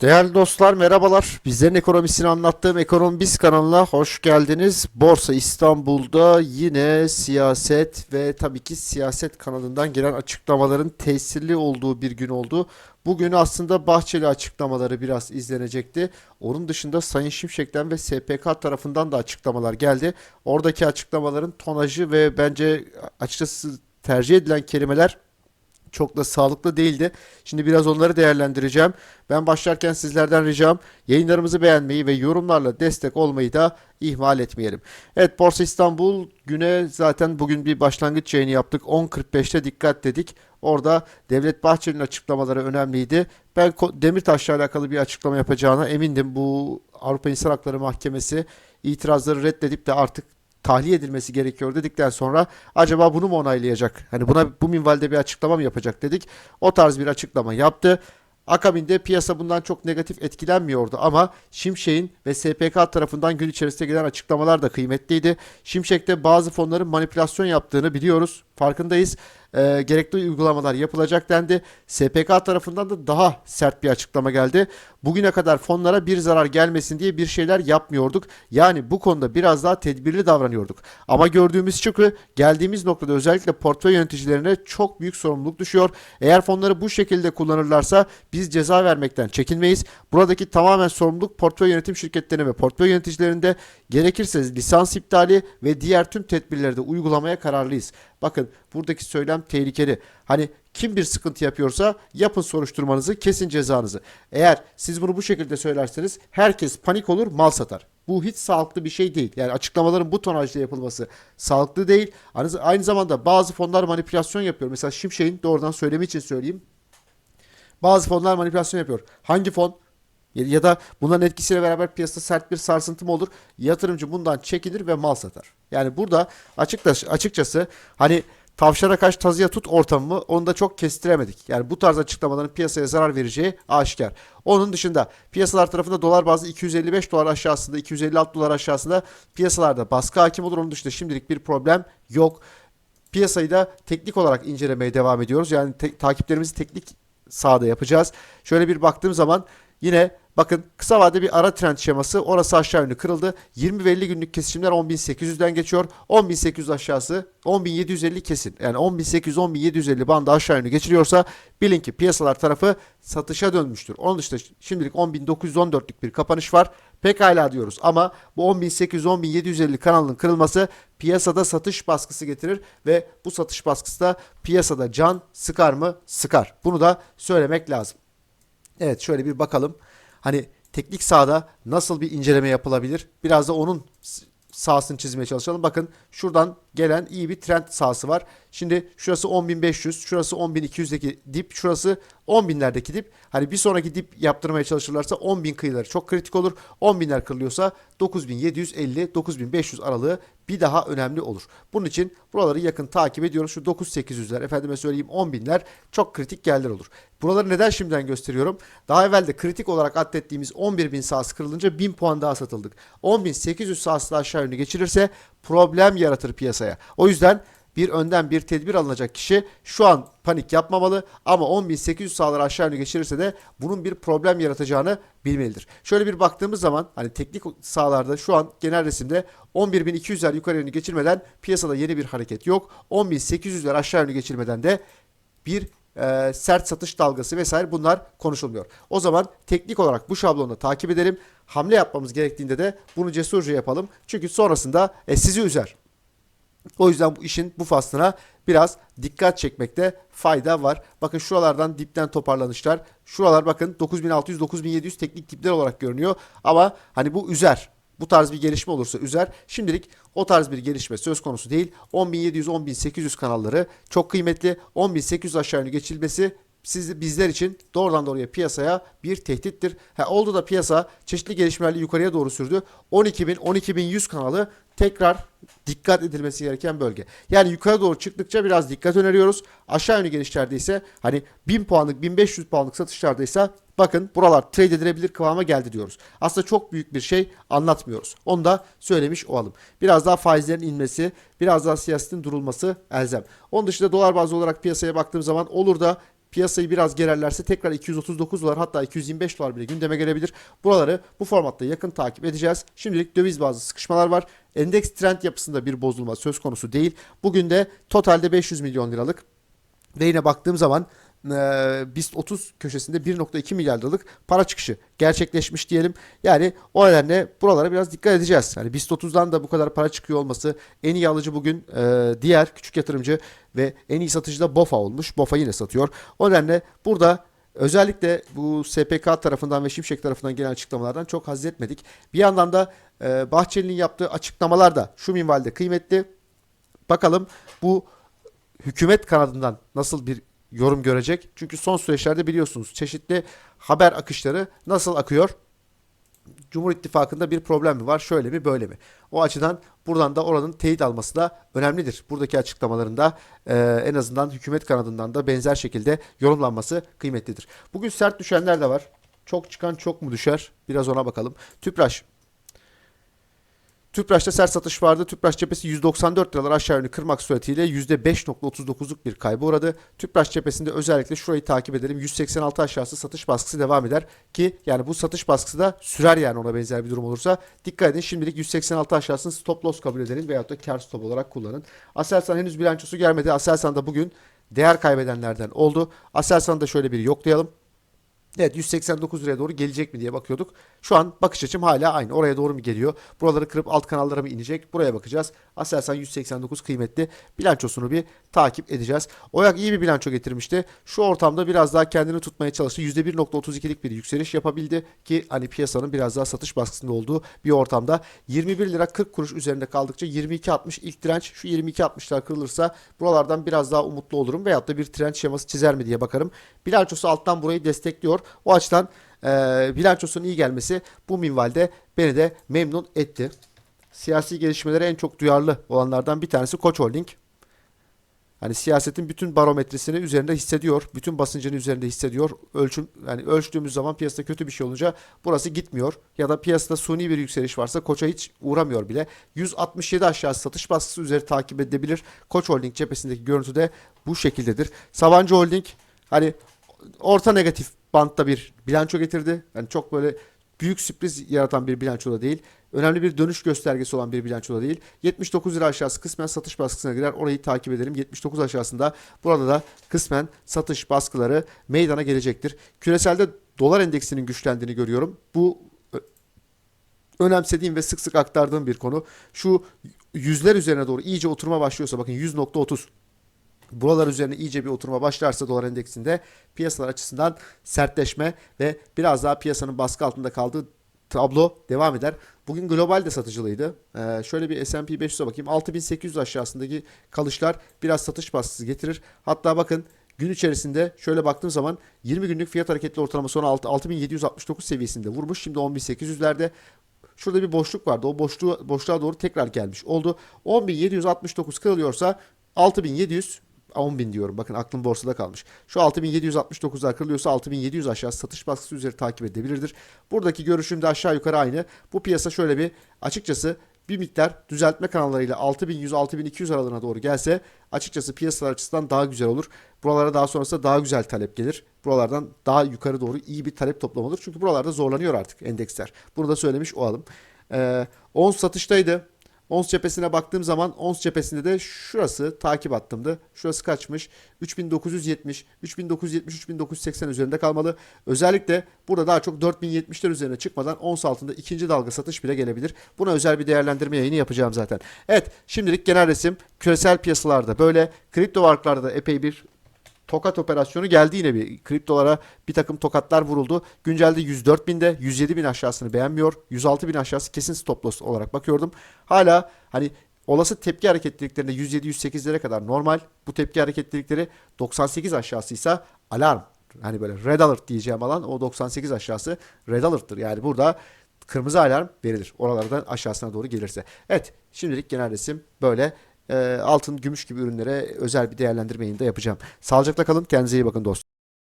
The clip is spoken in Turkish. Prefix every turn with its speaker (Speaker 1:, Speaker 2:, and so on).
Speaker 1: Değerli dostlar merhabalar. Bizlerin ekonomisini anlattığım Ekonomi Biz kanalına hoş geldiniz. Borsa İstanbul'da yine siyaset ve tabii ki siyaset kanalından gelen açıklamaların tesirli olduğu bir gün oldu. Bugün aslında Bahçeli açıklamaları biraz izlenecekti. Onun dışında Sayın Şimşek'ten ve SPK tarafından da açıklamalar geldi. Oradaki açıklamaların tonajı ve bence açıkçası tercih edilen kelimeler çok da sağlıklı değildi. Şimdi biraz onları değerlendireceğim. Ben başlarken sizlerden ricam yayınlarımızı beğenmeyi ve yorumlarla destek olmayı da ihmal etmeyelim. Evet Borsa İstanbul güne zaten bugün bir başlangıç yayını yaptık. 10.45'te dikkat dedik. Orada Devlet Bahçeli'nin açıklamaları önemliydi. Ben Demirtaş'la alakalı bir açıklama yapacağına emindim. Bu Avrupa İnsan Hakları Mahkemesi itirazları reddedip de artık tahliye edilmesi gerekiyor dedikten sonra acaba bunu mu onaylayacak? Hani buna bu minvalde bir açıklama mı yapacak dedik. O tarz bir açıklama yaptı. Akabinde piyasa bundan çok negatif etkilenmiyordu ama Şimşek'in ve SPK tarafından gün içerisinde gelen açıklamalar da kıymetliydi. Şimşek'te bazı fonların manipülasyon yaptığını biliyoruz. Farkındayız. Ee, gerekli uygulamalar yapılacak dendi. SPK tarafından da daha sert bir açıklama geldi. Bugüne kadar fonlara bir zarar gelmesin diye bir şeyler yapmıyorduk. Yani bu konuda biraz daha tedbirli davranıyorduk. Ama gördüğümüz şu ki geldiğimiz noktada özellikle portföy yöneticilerine çok büyük sorumluluk düşüyor. Eğer fonları bu şekilde kullanırlarsa biz ceza vermekten çekinmeyiz. Buradaki tamamen sorumluluk portföy yönetim şirketlerine ve portföy yöneticilerinde gerekirse lisans iptali ve diğer tüm tedbirleri de uygulamaya kararlıyız. Bakın buradaki söylem tehlikeli. Hani kim bir sıkıntı yapıyorsa yapın soruşturmanızı, kesin cezanızı. Eğer siz bunu bu şekilde söylerseniz herkes panik olur, mal satar. Bu hiç sağlıklı bir şey değil. Yani açıklamaların bu tonajda yapılması sağlıklı değil. Aynı zamanda bazı fonlar manipülasyon yapıyor. Mesela Şimşek'in doğrudan söylemi için söyleyeyim. Bazı fonlar manipülasyon yapıyor. Hangi fon? Ya da bunların etkisiyle beraber piyasada sert bir sarsıntı mı olur? Yatırımcı bundan çekilir ve mal satar. Yani burada açıkçası, açıkçası hani tavşana kaç tazıya tut ortamı onu da çok kestiremedik. Yani bu tarz açıklamaların piyasaya zarar vereceği aşikar. Onun dışında piyasalar tarafında dolar bazı 255 dolar aşağısında 256 dolar aşağısında piyasalarda baskı hakim olur. Onun dışında şimdilik bir problem yok. Piyasayı da teknik olarak incelemeye devam ediyoruz. Yani te- takiplerimizi teknik sahada yapacağız. Şöyle bir baktığım zaman yine bakın kısa vade bir ara trend şeması orası aşağı yönlü kırıldı. 20 ve 50 günlük kesişimler 10.800'den geçiyor. 10.800 aşağısı 10.750 kesin. Yani 10.800-10.750 bandı aşağı yönlü geçiriyorsa bilin ki piyasalar tarafı satışa dönmüştür. Onun dışında şimdilik 10.914'lük bir kapanış var. Pekala diyoruz ama bu 10.800-10.750 kanalının kırılması piyasada satış baskısı getirir ve bu satış baskısı da piyasada can sıkar mı? Sıkar. Bunu da söylemek lazım. Evet şöyle bir bakalım. Hani teknik sahada nasıl bir inceleme yapılabilir? Biraz da onun sahasını çizmeye çalışalım. Bakın şuradan gelen iyi bir trend sahası var. Şimdi şurası 10.500, şurası 10.200'deki dip, şurası 10.000'lerdeki dip. Hani bir sonraki dip yaptırmaya çalışırlarsa 10.000 kıyıları çok kritik olur. 10.000'ler kırılıyorsa 9.750, 9.500 aralığı bir daha önemli olur. Bunun için buraları yakın takip ediyoruz. Şu 9.800'ler, efendime söyleyeyim 10.000'ler çok kritik yerler olur. Buraları neden şimdiden gösteriyorum? Daha evvel de kritik olarak adettiğimiz 11.000 sahası kırılınca 1000 puan daha satıldık. 10.800 sahası da aşağı yönlü geçirirse problem yaratır piyasaya. O yüzden bir önden bir tedbir alınacak kişi şu an panik yapmamalı ama 10.800 sahaları aşağı yönlü geçirirse de bunun bir problem yaratacağını bilmelidir. Şöyle bir baktığımız zaman hani teknik sahalarda şu an genel resimde 11.200'ler yukarı yönlü geçirmeden piyasada yeni bir hareket yok. 10.800'ler aşağı yönlü geçirmeden de bir e, sert satış dalgası vesaire bunlar konuşulmuyor. O zaman teknik olarak bu şablonu takip edelim. Hamle yapmamız gerektiğinde de bunu cesurca yapalım. Çünkü sonrasında e, sizi üzer. O yüzden bu işin bu faslına biraz dikkat çekmekte fayda var. Bakın şuralardan dipten toparlanışlar. Şuralar bakın 9600 9700 teknik dipler olarak görünüyor. Ama hani bu üzer. Bu tarz bir gelişme olursa üzer. Şimdilik o tarz bir gelişme söz konusu değil. 10700 10800 kanalları çok kıymetli. 10800 aşağı yönlü geçilmesi siz, bizler için doğrudan doğruya piyasaya bir tehdittir. Ha, oldu da piyasa çeşitli gelişmelerle yukarıya doğru sürdü. 12.000 12.100 kanalı tekrar dikkat edilmesi gereken bölge. Yani yukarı doğru çıktıkça biraz dikkat öneriyoruz. Aşağı yönlü gelişlerde ise hani 1000 puanlık 1500 puanlık satışlarda ise bakın buralar trade edilebilir kıvama geldi diyoruz. Aslında çok büyük bir şey anlatmıyoruz. Onu da söylemiş olalım. Biraz daha faizlerin inmesi, biraz daha siyasetin durulması elzem. Onun dışında dolar bazlı olarak piyasaya baktığım zaman olur da piyasayı biraz gererlerse tekrar 239 dolar hatta 225 dolar bile gündeme gelebilir. Buraları bu formatta yakın takip edeceğiz. Şimdilik döviz bazlı sıkışmalar var. Endeks trend yapısında bir bozulma söz konusu değil. Bugün de totalde 500 milyon liralık ve yine baktığım zaman BIST 30 köşesinde 1.2 milyar liralık para çıkışı gerçekleşmiş diyelim. Yani o nedenle buralara biraz dikkat edeceğiz. Yani BIST 30'dan da bu kadar para çıkıyor olması en iyi alıcı bugün e, diğer küçük yatırımcı ve en iyi satıcı da BOFA olmuş. BOFA yine satıyor. O nedenle burada özellikle bu SPK tarafından ve Şimşek tarafından gelen açıklamalardan çok haz etmedik. Bir yandan da e, Bahçeli'nin yaptığı açıklamalar da şu minvalde kıymetli. Bakalım bu hükümet kanadından nasıl bir yorum görecek? Çünkü son süreçlerde biliyorsunuz çeşitli haber akışları nasıl akıyor? Cumhur İttifakı'nda bir problem mi var? Şöyle mi böyle mi? O açıdan buradan da oranın teyit alması da önemlidir. Buradaki açıklamalarında e, en azından hükümet kanadından da benzer şekilde yorumlanması kıymetlidir. Bugün sert düşenler de var. Çok çıkan çok mu düşer? Biraz ona bakalım. Tüpraş Tüpraş'ta sert satış vardı. Tüpraş cephesi 194 liralar aşağı yönlü kırmak suretiyle %5.39'luk bir kaybı uğradı. Tüpraş cephesinde özellikle şurayı takip edelim. 186 aşağısı satış baskısı devam eder ki yani bu satış baskısı da sürer yani ona benzer bir durum olursa. Dikkat edin şimdilik 186 aşağısını stop loss kabul edelim veyahut da kar stop olarak kullanın. Aselsan henüz bilançosu gelmedi. Aselsan da bugün değer kaybedenlerden oldu. Aselsan'ı da şöyle bir yoklayalım. Evet 189 liraya doğru gelecek mi diye bakıyorduk. Şu an bakış açım hala aynı. Oraya doğru mu geliyor? Buraları kırıp alt kanallara mı inecek? Buraya bakacağız. Aselsan 189 kıymetli. Bilançosunu bir takip edeceğiz. Oyak iyi bir bilanço getirmişti. Şu ortamda biraz daha kendini tutmaya çalıştı. %1.32'lik bir yükseliş yapabildi ki hani piyasanın biraz daha satış baskısında olduğu bir ortamda 21 lira 40 kuruş üzerinde kaldıkça 22.60 ilk direnç şu 22.60'lar kırılırsa buralardan biraz daha umutlu olurum veyahut da bir trend şeması çizer mi diye bakarım. Bilançosu alttan burayı destekliyor. O açıdan e, bilançosunun iyi gelmesi bu minvalde beni de memnun etti. Siyasi gelişmelere en çok duyarlı olanlardan bir tanesi Koç Holding. Hani siyasetin bütün barometresini üzerinde hissediyor. Bütün basıncını üzerinde hissediyor. Ölçüm yani ölçtüğümüz zaman piyasada kötü bir şey olunca burası gitmiyor. Ya da piyasada suni bir yükseliş varsa Koç'a hiç uğramıyor bile. 167 aşağı satış baskısı üzeri takip edilebilir. Koç Holding cephesindeki görüntü de bu şekildedir. Sabancı Holding hani orta negatif bantta bir bilanço getirdi. Yani çok böyle büyük sürpriz yaratan bir bilanço da değil. Önemli bir dönüş göstergesi olan bir bilanço da değil. 79 lira aşağısı kısmen satış baskısına girer. Orayı takip edelim. 79 aşağısında burada da kısmen satış baskıları meydana gelecektir. Küreselde dolar endeksinin güçlendiğini görüyorum. Bu önemsediğim ve sık sık aktardığım bir konu. Şu yüzler üzerine doğru iyice oturma başlıyorsa bakın 100.30 Buralar üzerine iyice bir oturma başlarsa dolar endeksinde piyasalar açısından sertleşme ve biraz daha piyasanın baskı altında kaldığı tablo devam eder. Bugün global de satıcılıydı. Ee, şöyle bir S&P 500'e bakayım. 6800 aşağısındaki kalışlar biraz satış baskısı getirir. Hatta bakın gün içerisinde şöyle baktığım zaman 20 günlük fiyat hareketli ortalama sonra 6 6769 seviyesinde vurmuş. Şimdi 10800'lerde Şurada bir boşluk vardı. O boşluğu, boşluğa doğru tekrar gelmiş oldu. 10.769 kırılıyorsa 6.700 10.000 diyorum. Bakın aklım borsada kalmış. Şu 6769'lar kırılıyorsa 6700 aşağı satış baskısı üzeri takip edebilirdir. Buradaki görüşüm de aşağı yukarı aynı. Bu piyasa şöyle bir açıkçası bir miktar düzeltme kanallarıyla 6100-6200 aralığına doğru gelse açıkçası piyasalar açısından daha güzel olur. Buralara daha sonrasında daha güzel talep gelir. Buralardan daha yukarı doğru iyi bir talep toplamı olur. Çünkü buralarda zorlanıyor artık endeksler. Bunu da söylemiş olalım. Ee, ons satıştaydı. Ons cephesine baktığım zaman ons cephesinde de şurası takip attımdı. Şurası kaçmış? 3970, 3970, 3980 üzerinde kalmalı. Özellikle burada daha çok 4070'ler üzerine çıkmadan ons altında ikinci dalga satış bile gelebilir. Buna özel bir değerlendirme yayını yapacağım zaten. Evet şimdilik genel resim küresel piyasalarda böyle kripto varlıklarda da epey bir tokat operasyonu geldi yine bir kriptolara bir takım tokatlar vuruldu. Güncelde 104 binde 107 bin aşağısını beğenmiyor. 106 bin aşağısı kesin stop loss olarak bakıyordum. Hala hani olası tepki hareketliliklerinde 107-108'lere kadar normal. Bu tepki hareketlilikleri 98 aşağısıysa alarm. Hani böyle red alert diyeceğim alan o 98 aşağısı red alert'tır. Yani burada kırmızı alarm verilir. Oralardan aşağısına doğru gelirse. Evet şimdilik genel resim böyle. Ee, altın, gümüş gibi ürünlere özel bir değerlendirme yayını da yapacağım. Sağlıcakla kalın. Kendinize iyi bakın dostlar.